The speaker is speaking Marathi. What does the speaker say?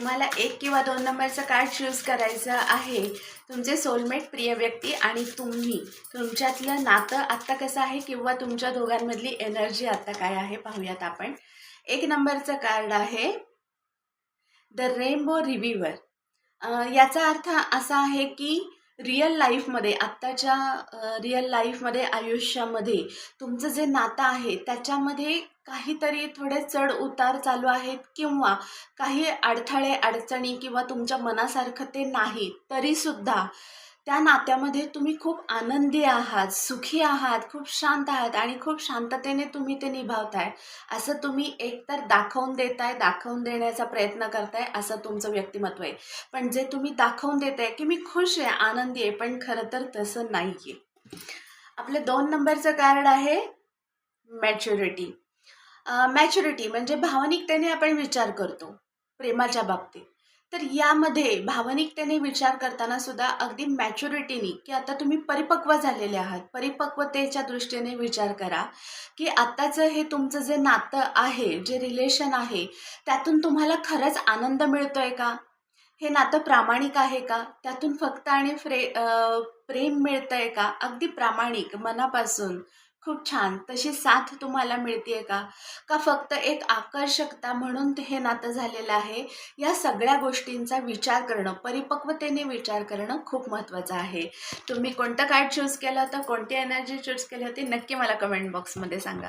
तुम्हाला एक किंवा दोन नंबरचं कार्ड चूज करायचं आहे. तुमचे सोलमेट प्रिय व्यक्ती आणि तुम्ही. तुमच्यातलं नातं आत्ता कसं आहे किंवा तुमच्या दोघांमधली एनर्जी आत्ता काय आहे पाहूयात आपण. एक नंबरचं कार्ड आहे. द रेनबो रिव्हिवर याचा अर्थ असा आहे की रिअल लाईफमध्ये आत्ताच्या रिअल लाईफमध्ये आयुष्यामध्ये तुमचं जे नातं आहे त्याच्यामध्ये काहीतरी थोडे चढ उतार चालू आहेत किंवा काही अडथळे अडचणी किंवा तुमच्या मनासारखं ते नाही तरीसुद्धा त्या नात्यामध्ये तुम्ही खूप आनंदी आहात सुखी आहात खूप शांत आहात आणि खूप शांततेने तुम्ही ते निभावताय. असं तुम्ही एकतर दाखवून देताय दाखवून देण्याचा प्रयत्न करताय असं तुमचं व्यक्तिमत्व आहे. पण जे तुम्ही दाखवून देताय की मी खुश आहे आनंदी आहे पण खरं तर तसं नाही आहे आपलं दोन नंबरचं कार्ड आहे मॅच्युरिटी. मॅच्युरिटी म्हणजे भावनिकतेने आपण विचार करतो प्रेमाच्या बाबतीत. तर यामध्ये भावनिकतेने विचार करताना सुद्धा अगदी मॅच्युरिटीनी की आता तुम्ही परिपक्व झालेले आहात. परिपक्वतेच्या दृष्टीने विचार करा की आत्ताचं हे तुमचं जे नातं आहे जे रिलेशन आहे त्यातून तुम्हाला खरंच आनंद मिळतोय का? हे नातं प्रामाणिक आहे का? त्यातून फक्त आणि फ्रे प्रेम मिळतंय का? अगदी प्रामाणिक मनापासून. खूप छान. तशी साथ तुम्हाला मिळते का? का फक्त एक आकर्षकता म्हणून हे नातं झालेलं आहे? या सगळ्या गोष्टींचा विचार करणं परिपक्वतेने विचार करणं खूप महत्त्वाचं आहे. तुम्ही कोणतं कार्ड चूज केलं होतं? कोणती एनर्जी चूज केली होती? नक्की मला कमेंट बॉक्समध्ये सांगा.